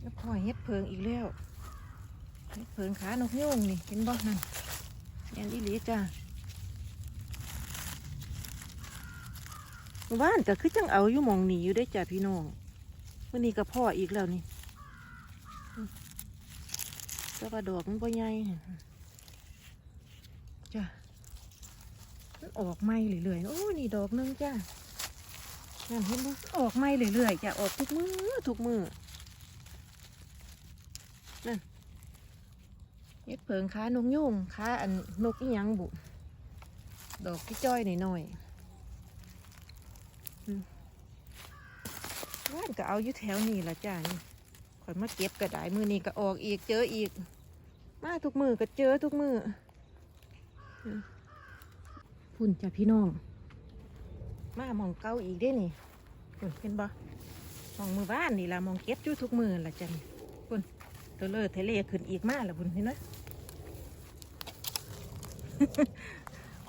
แล้วพ่อเฮ็ดเพิงอีกแล้วเฮ็ดเพิงขานกยูงนี่เห็นบ่นั่นแอนอีหลีจ้าบ้านก็คือจังเอาอยู่มองหนีอยู่ได้จ้าพี่น้องวันนี้ก็พ่ออีกแล้วนี่อืมแต่ว่าดอกมันบ่ใหญ่จ้ามันออกไม่เรื่อยๆโอ้นี่ดอกหนึงจ้า นั่นเห็นบ่ออกไม่เรื่อยๆจ้าออกทุกมือทุกมือเฮ็ดเพิงค้านกยุ่งค้าอันนกอีหยังบุ ดอกที่จ้อยหน่อยๆว่านก็เอาอยู่แถวนี้ละจ้านี่ขอยมาเก็บกระดายมือนี้ก็ออกอีกเจออีก มาทุกมือก็เจอทุกมือพุ่นจ้ะพี่น้อง มามองเก้าอีกได้นี่พุ่นเห็นบ่มองมือบ้านนี่ละมองเก็บอยู่ทุกมือละจ้ะนี่พุ่นเตเลอเทเลขึ้นอีกมาแล้วบุญเห็นไหม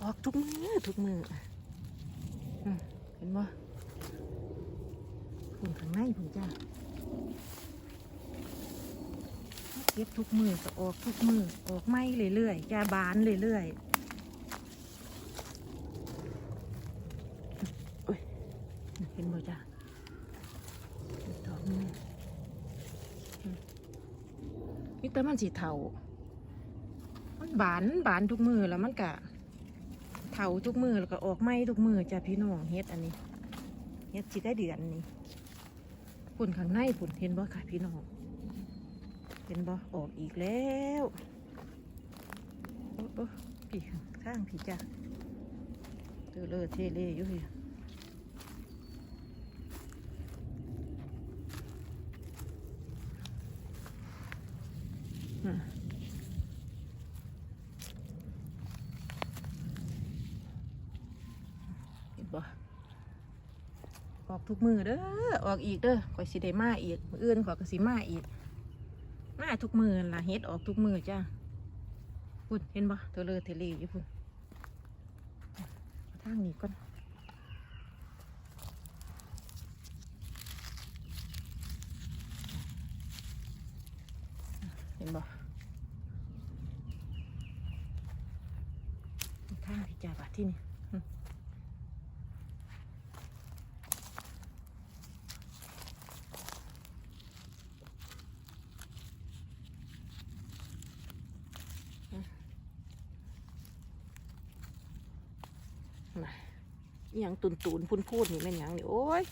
ออกทุกมือทุกมือเห็นบ่พุ่นข้างในพุ่นจ้าเก็บทุกมือก็ออกทุกมือออกไม่เรื่อยๆจ้าบานเรื่อยๆโอ้ยเห็นบ่จ้าดอกนึง นี่แต่ มันสีเทา มันบานบานทุกมือแล้วมันกะเทาทุกมือแล้วก็ออกไหม้ทุกมือจ้ะพี่น้องเฮ็ดอันนี้ เฮ็ดสิได้เดือนนี้ปุ่นข้างในปุ่นเห็นบ่ค่ะพี่น้อง เห็นบ่ออกอีกแล้วโอ้โอ้พี่ข้างพี่จ้ะเตอเลอเทเลอยู่พี่อะ เห็นบ่ออกทุกมือเด้อ ออกอีกเด้อข่อยสิได้มาอีกมืออื่นข่อยก็สิมาอีก มาทุกมือล่ะเฮ็ดออกทุกมือจ้าพุ่นเห็นบ่เทเลอเทเลอยู่พุ่นเอาทางนี้ก่อนเห็นบ่เอาทาง ที่นี่มาอย่างตุนตุนๆพูนพูดนี่แม่นยังนี่โอ้ย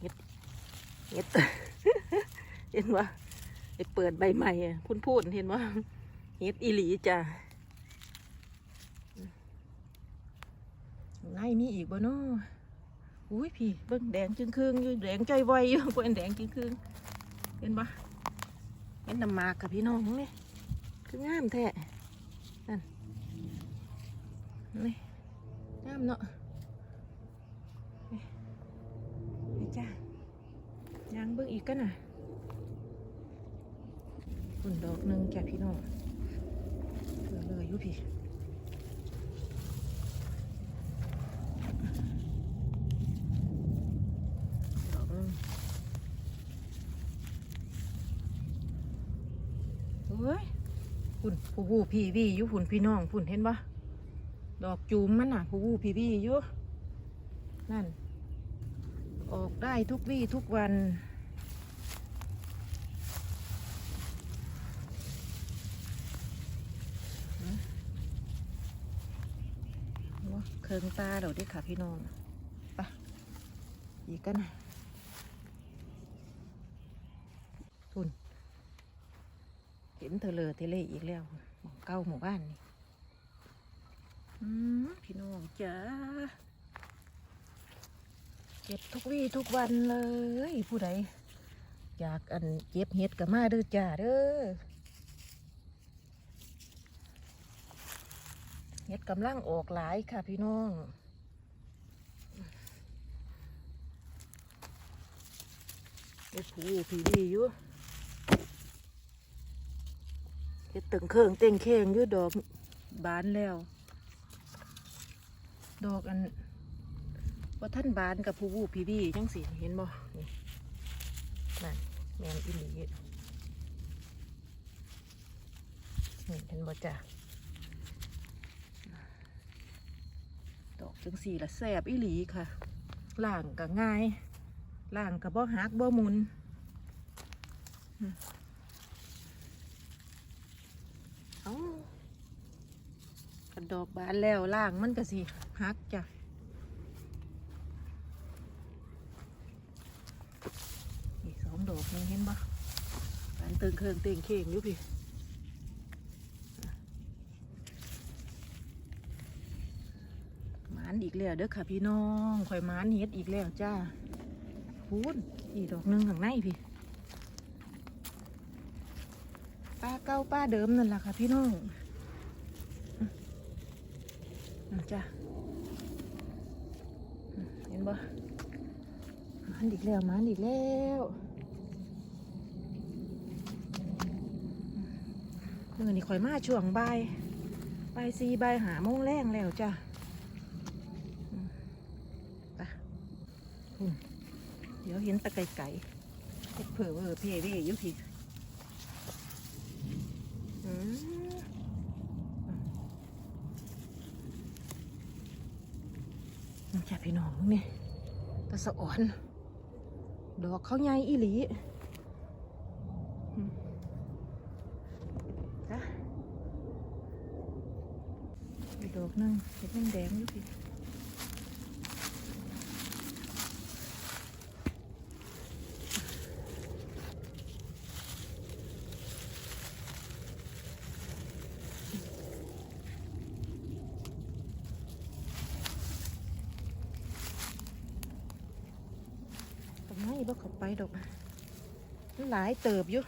เห็ดเห็ดเห็นว่าเห็ดเปิดใบใหม่อะพูนพูดเห็นว่าเห็ดอีหลีจ้ะ ไงมีอีกบ่เนาะอุ้ยพี่เบิ่งแดงจึงครึ่งอยู่แดงใจไวอยู่เบิ่งแดงจึงครึ่งเห็นปะเห็นน้ำมากกับพี่น้องนี่คืองามแท้นั่นนี่งามเนาะนี่จ้ายางเบิ่งอีกกันน่ะฝุ่นดอกหนึ่งจ้ะพี่น้องเหลือยอยู่พี่ดอกหนึ่งโอ้ยฝุ่น ผู้ผู้พี่วี่ยู่ฝุ่นพี่น้องฝุ่นเห็นปะดอกจูมมันน่ะ ผู้วูพี่พี่ยู่นั่น ออกได้ทุกวี่ทุกวัน เคืองตาเดี๋ยวดิค่ะพี่น้องไปอีกกันนะทุนเห็นเธอเลยเทเลอีกแล้วหมู่เก้าหมู่บ้านนี่อืมพี่น้องจ้าเก็บทุกวี่ทุกวันเลย ผู้ใดอยากอันเก็บเห็ดกับมาเด้อจ้าเด้อเห็ดกำลังออกหลายค่ะพี่น้องเห็ดผูผีดีอยู่ เห็ดตึงเครื่องเต่งเคงยู่ดอกบานแล้ว ดอกอันว่าท่านบานกับผู้วูพี่บี้จังสิเห็นบ่นี่นั่นแมนอิลีนี่เห็นบ่จ้ะดอกจังสีละแสบอิหลีค่ะล่างก็ง่ายล่างก็บ่หักบ่หมุนอืมเอากระ ดอกบานแล้วล่างมันก็สิหักจ้ะอีกสองดอกนึงเห็นปะอันเติงเครื่องเต่งเข่งอยู่พี่หมานอีกแล้วเด้อค่ะพี่น้องข่อยหมานเฮ็ดอีกแล้วจ้าพูนอีดอกหนึงข้างในพี่ป้าเก้าป้าเดิมนั่นแหละค่ะพี่น้องอืมอืม จ้าอืมเห็นปะมันอีกแล้วมันอีกแล้วมื่อนี่ข่อยมาช่วงบ่ายบ่ายสี่บ่ายหาโมงแรงแล้วจ้ะไปอืมเดี๋ยวเห็นตะไก่ไก่เผื่อเวอเพเวยู่พี่ อืมจ้ะพี่น้องมึงนี่ตะสะอ่อน ดอกเขาใหญ่อีหลีจ้ะดอกนึงเห็นแดงอยู่พี่ตรงนี้บ่เข้าไปดอกมัน หลายเติบอยู่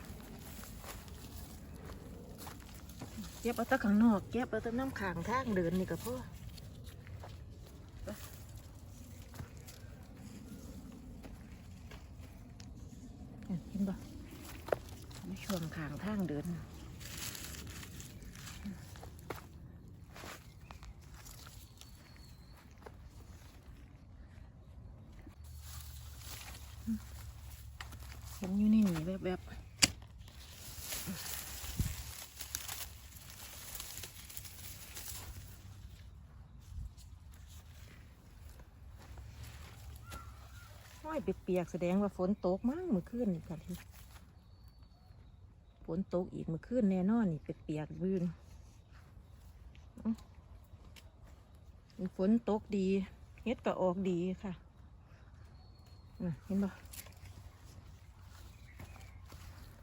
เก็บเอาตะข้างนอกเก็บเอาตะน้ำขางทางเดินนี่ก็พอไปเห็นบ่ไม่ช่วงขางทางเดิน เห็นอยู่นี่นี่แบบแบบห้ อยเปียกๆแสดงว่าฝนตกมั้งเมื่อคืนนี่กันที่ฝนตกอีกเมื่อคืนแน่นอนนี่เปียกๆบืนฝนตกดีเฮ็ดก็ออกดีค่ะเห็นบ่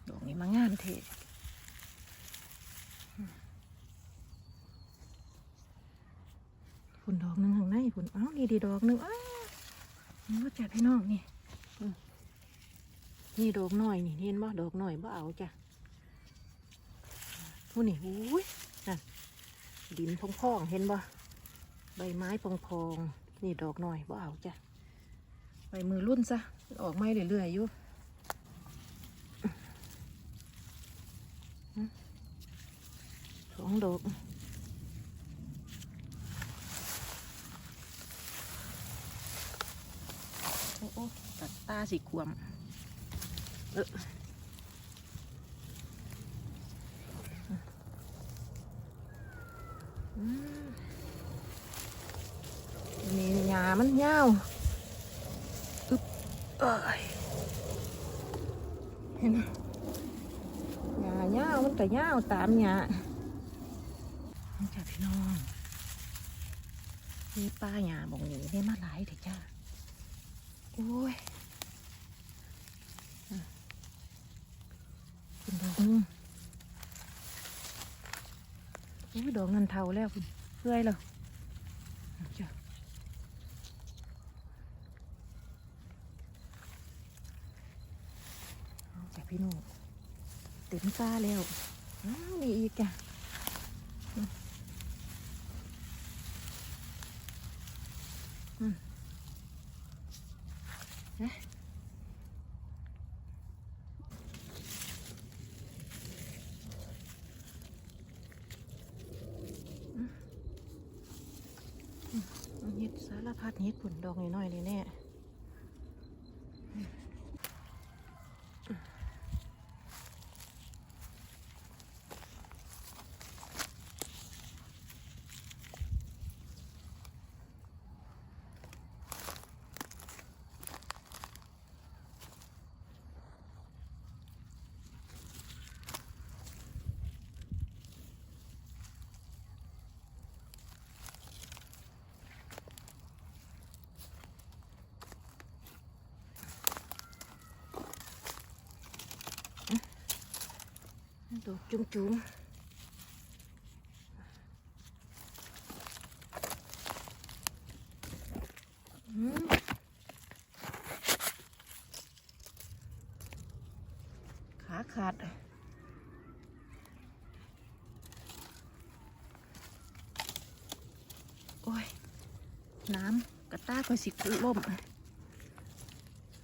ดอกนี้มางามเทฝุ่นดอกหนึ่งข้างในฝุ่นอ้าวนี่ดีดอกหนึ่งอ้าว นี่ว่าจ้ะพี่น้องนี่อืมนี่ดอกหน่อยนี่เห็นบ่ดอกหน่อยบ่เอาจ้ะผู้นี่อุ้ยนั่นดินพองๆเห็นบ่ใบไม้พองๆนี่ดอกหน่อยบ่เอาจ้ะใบมือรุ่นซะออกไม้เรื่อยๆอยู่สองดอกโอ้โอ้ ตาสีขวมเออนี่หญ้ามันยาวอึ๊บเอ้ยเห็นไหมหญ้ยาวมันก็ยาวตามหญ้าจ้ะพี่น้อง มีป้าหยาบอกนี้ได้มาหลายเถอะจ้าโอ้ยอะ คุณดอกนึงโอ้ยดอกนันเทาแล้วคุณเพื่อยแล้วจ้ะเอาจ้ะพี่น้องเต็มตาแล้วอ้าวนี่อีกจ้ะเห็ดสาร พัดเห็ดผลดอกน้อยๆเลยแน่ ดอกจุ้มจุ้มอืมขาขาดโอ้ย น้ำกระต้าก็สิล่ม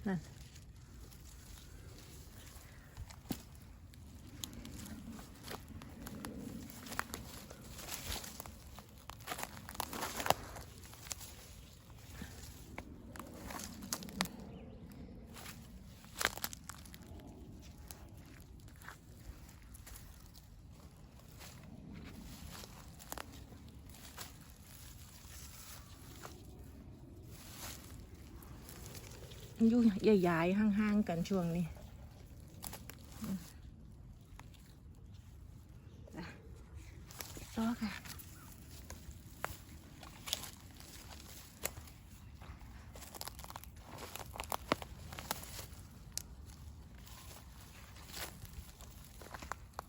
นั่น อยู่ใหญ่ๆห่างๆกันช่วงนี้ต่อค่ะ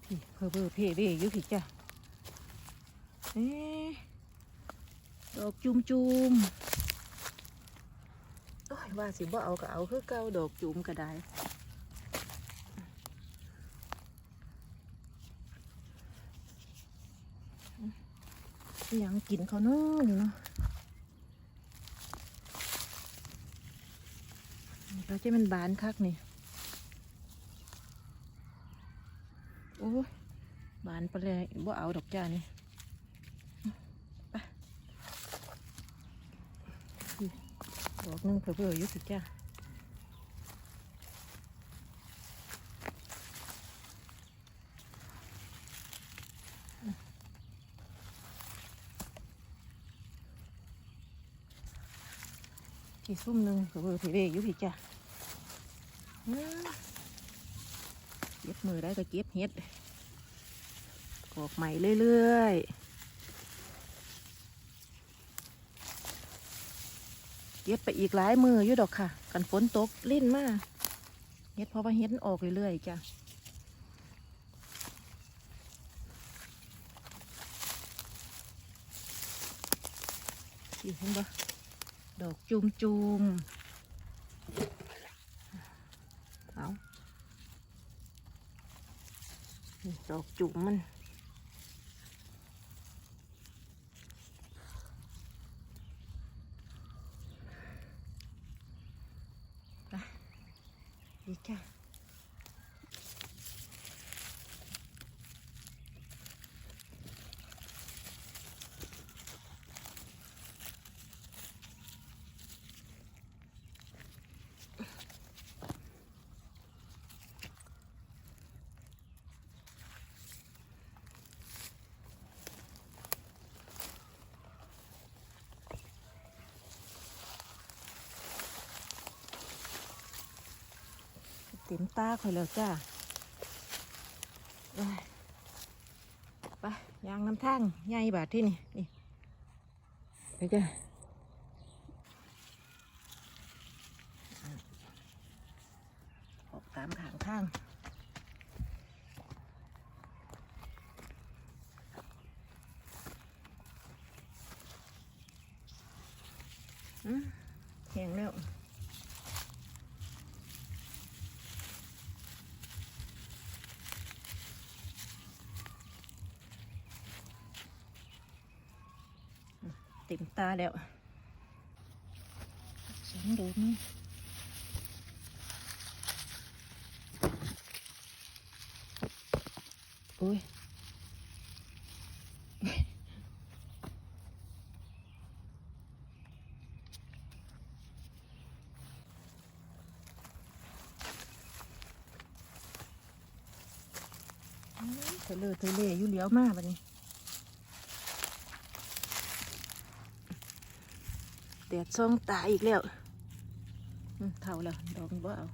พี่เพอเพอเพเวอยู่พี่จ้ะเอ๊ดอกจุมจุมๆ ว่าสิบ่เอาก็เอาคือเก่าดอกจูมก็ได้อิหยังกินเขาเนาะนี่เนาะนี่ก็จะเป็นบานคักนี่ โอ้บานไปเลยบ่เอาดอกจ้านี่ไปดอกห นึงเผื่อๆอยู่สิจ้ากี่ซุ่มหนึ่งเผื่อๆผีเวอยู่พี่จ้ะอื้อเก็บมือได้ก็เก็บเห็ดกอกใหม่เรื่อยๆ เก็บไปอีกหลายมืออยู่ดอกค่ะ กันฝนตกเล่นมากเห็ดเพราะว่าเห็ดมันออกเรื่อยๆจ้ะอีเห็นปะดอกจุมจุมเอานี่ดอกจุ่มมัน เต็มตาคอยแล้วจ้าไปยางน้ำทางใหญ่บาทที่นี่นี่ไปจ้าออกตามขางทางอืมแข็งแล้ว เต็มตาแล้วสองดอกนี่โอ้ยเธอเลอะเธอเล่อยู่เหลี้ยวมากบัดนี้ ดดส่องตาอีกแล้วเท่าแล้วดอกบ่เอา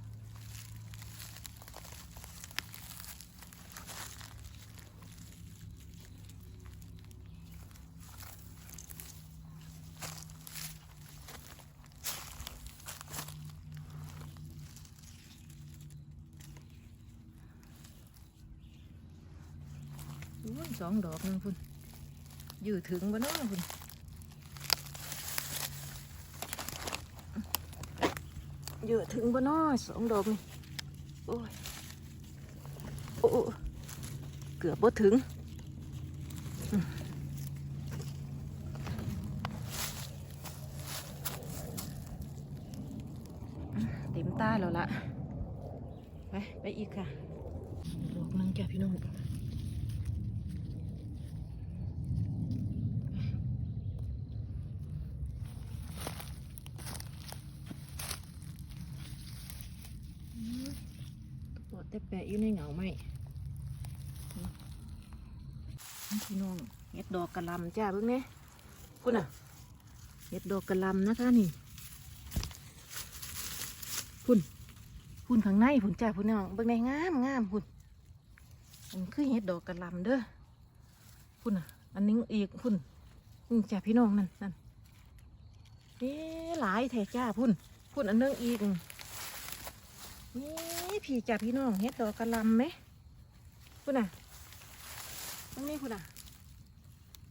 สองดอกนึงพุ่นอยู่ถึงบ่เนาะพุ่น เยอะถึงบ่เนาะสองดอกนี่ โอ้ย โอ้โอ้เกือบบ่ถึงอืมเต็มตาแล้วล่ะ ไป ไปอีกค่ะ ดอกหนึงจ้ะพี่น้อง ตัว แต่แปะอยู่ในเหงาไหมพี่น้องเห็ดดอกกระลำจ้าเบิ่งเนี่ยคุณอะเห็ดดอกกระลำนะคะนี่คุณคุณข้างในผุนจ้าพุ่นน้องเบิ่งในงามงามพุ่นมันคือเห็ดดอกกระลำเด้อคุณอะ อันนึงอีกพุ่นนี่จ้าพี่น้องนั่นนั่นเอ๊ะหลายแท้จ้าพุ่นพุ่นอันนึงอีก นี่พี่จ่าพี่น้องเฮ็ดดอกกระลำไหมคุณน่ะตรงนี้คุณน่ะ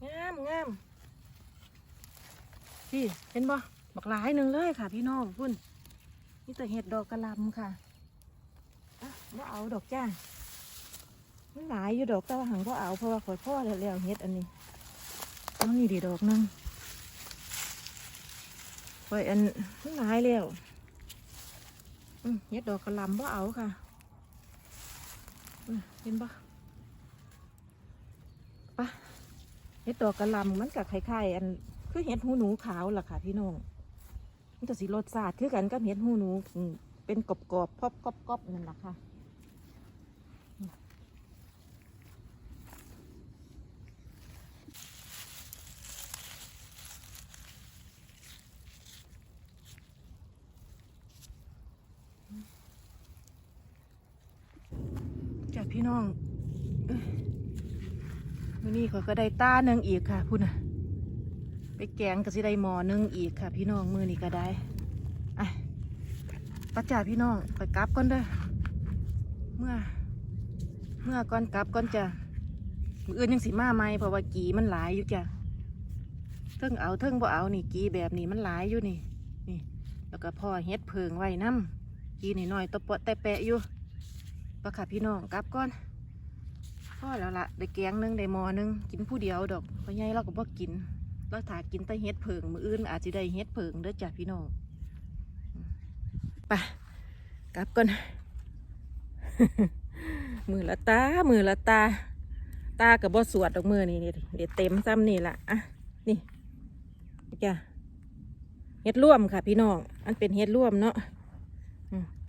งามงามพี่เห็นบ่บักหลายหนึ่งเลยค่ะ พี่น้องพุ่นนี่แต่เห็ดดอกกระลำค่ะอะบ่เอาดอกจ้ามันหลายอยู่ดอกแต่ว่าหังบ่เอาเพราะว่าขอยพ่อแล้วแล้วเฮ็ดอันนี้เอานี่ดีดอกหนึงขอยอันมันหลายแล้ว เฮ็ดดอกกระลำบ่เอาค่ะเห็นปะปะเฮ็ดดอกกระลำมันกับไข่ไข่อันคือเห็ดหูหนูขาวล่ะค่ะพี่น้องมันจะสีรสชาติคือกันกับเห็ดหูหนูเป็นกรอบๆพอบกรอบๆนั่นแหละค่ะ พี่น้องวันนี้เขาก็ได้ต้าหนึ่งอีกค่ะพุ่นน่ะไปแกงก็สิได้หมอหนึ่งอีกค่ะ พี่น้องมือนี้ก็ได้อะป้าจ่าพี่น้องไปกลับก่อนเด้อเมื่อ เมื่อก่อนกลับก่อนจะมืออื่นยังสิมาไหมเพราะว่ากีมันหลายอยู่จ้ะเทิงเอาเทิงบ่เอานี่กีแบบนี้มันหลายอยู่นี่นี่ แล้วก็พ่อเฮ็ดเพิงไว้น้ำกีนี่น้อยๆตะปะแต่แปะอยู่ ปะค่ะพี่น้องกลับก่อนพ่อแล้วล่ะได้แกงหนึงได้มอหนึงกินผู้เดียวดอกเพราะไงเราก็บ่กินแล้วถ้ากินแต่เฮ็ดเพิงมืออื่นอาจจะได้เฮ็ดเพิงเด้อจ้ะพี่น้องไปกลับก่อนมือละตา มือละตา ตากับบ่สวดดอกมือนี่นี่เดี๋ยวเต็มซ้ำนี่ละอะนี่จ้ะเฮ็ดร่วมค่ะพี่น้อง อันเป็นเฮ็ดร่วมเนาะ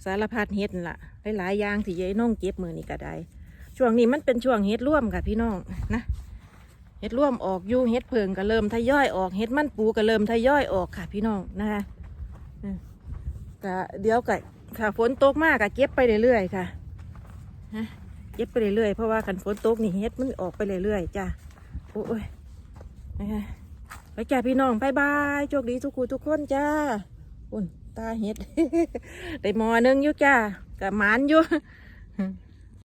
สารพัดเฮ็ดนั่นล่ะหลายๆอย่างที่ยายน้องเก็บมือนี่ก็ได้ ช่วงนี้มันเป็นช่วงเฮ็ดร่วมค่ะพี่น้องนะเฮ็ดร่วมออกอยู่เฮ็ดเพิงก็เริ่มทยอยออกเฮ็ดมันปูก็เริ่มทยอยออกค่ะ พี่น้องนะคะก็เดี๋ยวก็ถ้าฝนตกมากก็เก็บไปเรื่อยๆค่ะฮะเก็บไปเรื่อยๆเพราะว่าขันฝนตกนี่เฮ็ดมันออกไปเรื่อยๆจ้ะโอ้ยนะคะไปจ้าพี่น้องบายบายโชคดีทุกคนทุกคนจ้าอุ่น ตาเฮ็ด ได้หมอหนึงอยู่จ้ากับหมานอยู่